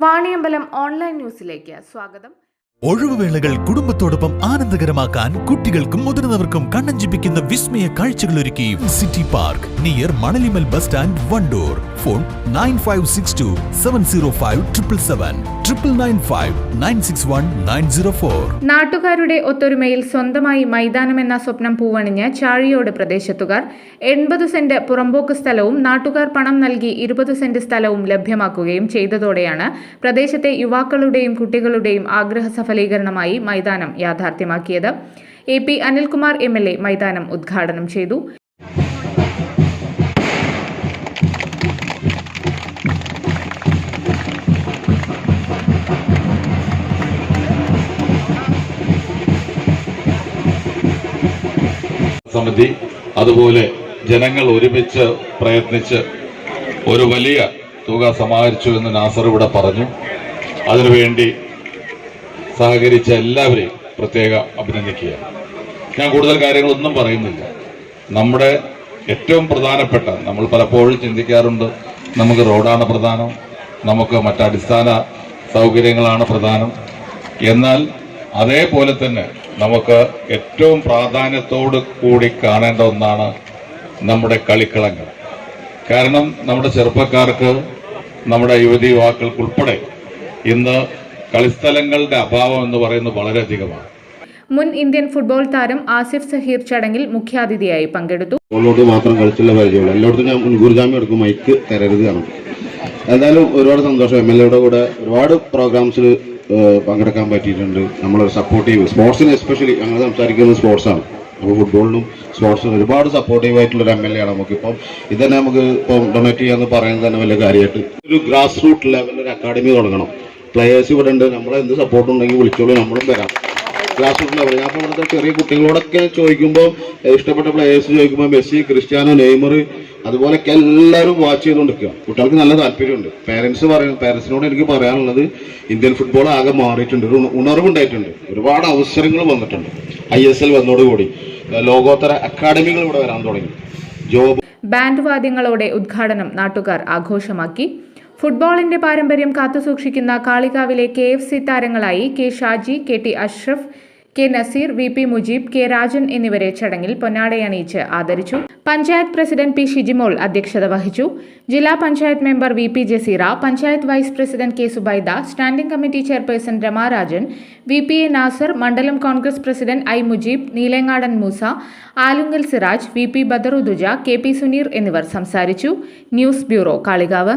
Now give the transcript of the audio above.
Vaniyambalam online ന്യൂസിലേക്ക് സ്വാഗതം. ഒഴിവുവേളകൾ കുടുംബത്തോടൊപ്പം ആനന്ദകരമാക്കാൻ കുട്ടികൾക്കും മുതിർന്നവർക്കും കണ്ണഞ്ചിപ്പിക്കുന്ന വിസ്മയ കാഴ്ചകളൊരുക്കി city park near Manalimal bus stand Wandoor. Phone nine five six two seven zero five triple seven triple nine five nine six one nine zero four നാട്ടുകാരുടെ ഒത്തൊരുമയിൽ സ്വന്തമായി മൈതാനം എന്ന സ്വപ്നം പൂവണിഞ്ഞ് ചാഴിയോട് പ്രദേശത്തുകാർ എൺപത് സെന്റ് പുറമ്പോക്ക് സ്ഥലവും നാട്ടുകാർ പണം നൽകി ഇരുപത് സെന്റ് സ്ഥലവും ലഭ്യമാക്കുകയും ചെയ്തതോടെയാണ് പ്രദേശത്തെ യുവാക്കളുടെയും കുട്ടികളുടെയും ആഗ്രഹ സഫലീകരണമായി മൈതാനം യാഥാർത്ഥ്യമാക്കിയത്. A P Anilkumar M L A മൈതാനം ഉദ്ഘാടനം ചെയ്തു. സമിതി അതുപോലെ ജനങ്ങൾ ഒരുമിച്ച് പ്രയത്നിച്ച് ഒരു വലിയ തുക സമാഹരിച്ചു എന്ന് നാസർ ഇവിടെ പറഞ്ഞു. അതിനുവേണ്ടി സഹകരിച്ച എല്ലാവരെയും പ്രത്യേക അഭിനന്ദിക്കുക ഞാൻ കൂടുതൽ കാര്യങ്ങളൊന്നും പറയുന്നില്ല. നമ്മുടെ ഏറ്റവും പ്രധാനപ്പെട്ട നമ്മൾ പലപ്പോഴും ചിന്തിക്കാറുണ്ട് നമുക്ക് റോഡാണ് പ്രധാനം നമുക്ക് മറ്റടിസ്ഥാന സൗകര്യങ്ങളാണ് പ്രധാനം. എന്നാൽ അതേപോലെ തന്നെ നമുക്ക് ഏറ്റവും പ്രാധാന്യത്തോട് കൂടി കാണേണ്ട ഒന്നാണ് നമ്മുടെ കളിക്കളങ്ങൾ. കാരണം നമ്മുടെ ചെറുപ്പക്കാർക്ക് നമ്മുടെ യുവതി യുവാക്കൾക്കുൾപ്പെടെ ഇന്ന് കളിസ്ഥലങ്ങളുടെ അഭാവം എന്ന് പറയുന്നത് വളരെയധികമാണ്. മുൻ ഇന്ത്യൻ ഫുട്ബോൾ താരം ആസിഫ് സഹീർ ചടങ്ങിൽ മുഖ്യാതിഥിയായി പങ്കെടുത്തു. ഫോണിലോട്ട് മാത്രം കളിച്ചുള്ള പരിചയമുള്ളൂ. എല്ലായിടത്തും ഞാൻ മുൻകൂർ ജാമ്യം എടുക്കും മൈക്ക് തരരുത് കാണും എന്തായാലും ഒരുപാട് സന്തോഷം. എം എൽ എയുടെ കൂടെ ഒരുപാട് പ്രോഗ്രാംസിൽ പങ്കെടുക്കാൻ പറ്റിയിട്ടുണ്ട്. നമ്മളൊരു സപ്പോർട്ടീവ് സ്പോർട്സിന് എസ്പെഷ്യലി ഞങ്ങൾ സംസാരിക്കുന്നത് സ്പോർട്സാണ് അപ്പോൾ ഫുട്ബോളിനും സ്പോർട്സിനും ഒരുപാട് സപ്പോർട്ടീവ് ആയിട്ടുള്ള ഒരു എം എൽ എ ആണ് നമുക്കിപ്പം. ഇത് തന്നെ നമുക്ക് ഇപ്പം ഡൊണേറ്റ് ചെയ്യാന്ന് പറയുന്നത് തന്നെ വലിയ കാര്യമായിട്ട് ഒരു ഗ്രാസ് റൂട്ട് ലെവലിൽ ഒരു അക്കാഡമി തുടങ്ങണം. പ്ലേയേഴ്സ് ഇവിടെ ഉണ്ട്. നമ്മളെ എന്ത് സപ്പോർട്ട് ഉണ്ടെങ്കിൽ വിളിച്ചോളൂ. നമ്മളും വരാം. ക്ലാസ് റൂട്ട് പറയുന്നത് ഞാൻ ഇപ്പോൾ ഇവിടുത്തെ ചെറിയ കുട്ടികളോടൊക്കെ ചോദിക്കുമ്പോൾ ഇഷ്ടപ്പെട്ട പ്ലേയേഴ്സ് ചോദിക്കുമ്പോൾ മെസ്സി ക്രിസ്ത്യാനോ നെയ്മർ അതുപോലൊക്കെ എല്ലാവരും വാച്ച് ചെയ്തുകൊണ്ടിരിക്കുക കുട്ടികൾക്ക് നല്ല താല്പര്യമുണ്ട്. പേരൻസ് പറയും പേരൻസിനോട് എനിക്ക് പറയാനുള്ളത് ഇന്ത്യൻ ഫുട്ബോൾ ആകെ മാറിയിട്ടുണ്ട്. ഒരു ഉണർവുണ്ടായിട്ടുണ്ട്. ഒരുപാട് അവസരങ്ങൾ വന്നിട്ടുണ്ട്. ഐ എസ് എൽ വന്നതോടുകൂടി. ലോകോത്തര അക്കാഡമികൾ ഇവിടെ വരാൻ തുടങ്ങി. ജോബ് ബാൻഡ് വാദ്യങ്ങളോടെ ഉദ്ഘാടനം നാട്ടുകാർ ആഘോഷമാക്കി. ഫുട്ബോളിന്റെ പാരമ്പര്യം കാത്തുസൂക്ഷിക്കുന്ന കാളികാവിലെ K F C താരങ്ങളായി K Shaji K T Ashraf K Naseer V P Mujeeb K Rajan എന്നിവരെ ചടങ്ങിൽ പൊന്നാടയണിയിച്ച് ആദരിച്ചു. പഞ്ചായത്ത് പ്രസിഡന്റ് പി ഷിജിമോൾ അധ്യക്ഷത വഹിച്ചു. ജില്ലാ panchayat member V P Jaseera panchayat vice president K Subaida standing committee chairperson Ramarajan V P A Nasar മണ്ഡലം Congress president I Mujeeb Neelangadan Moosa Alunkal Siraj V P Badarudduja K P Suneer എന്നിവർ സംസാരിച്ചു. News bureau Kalikavu.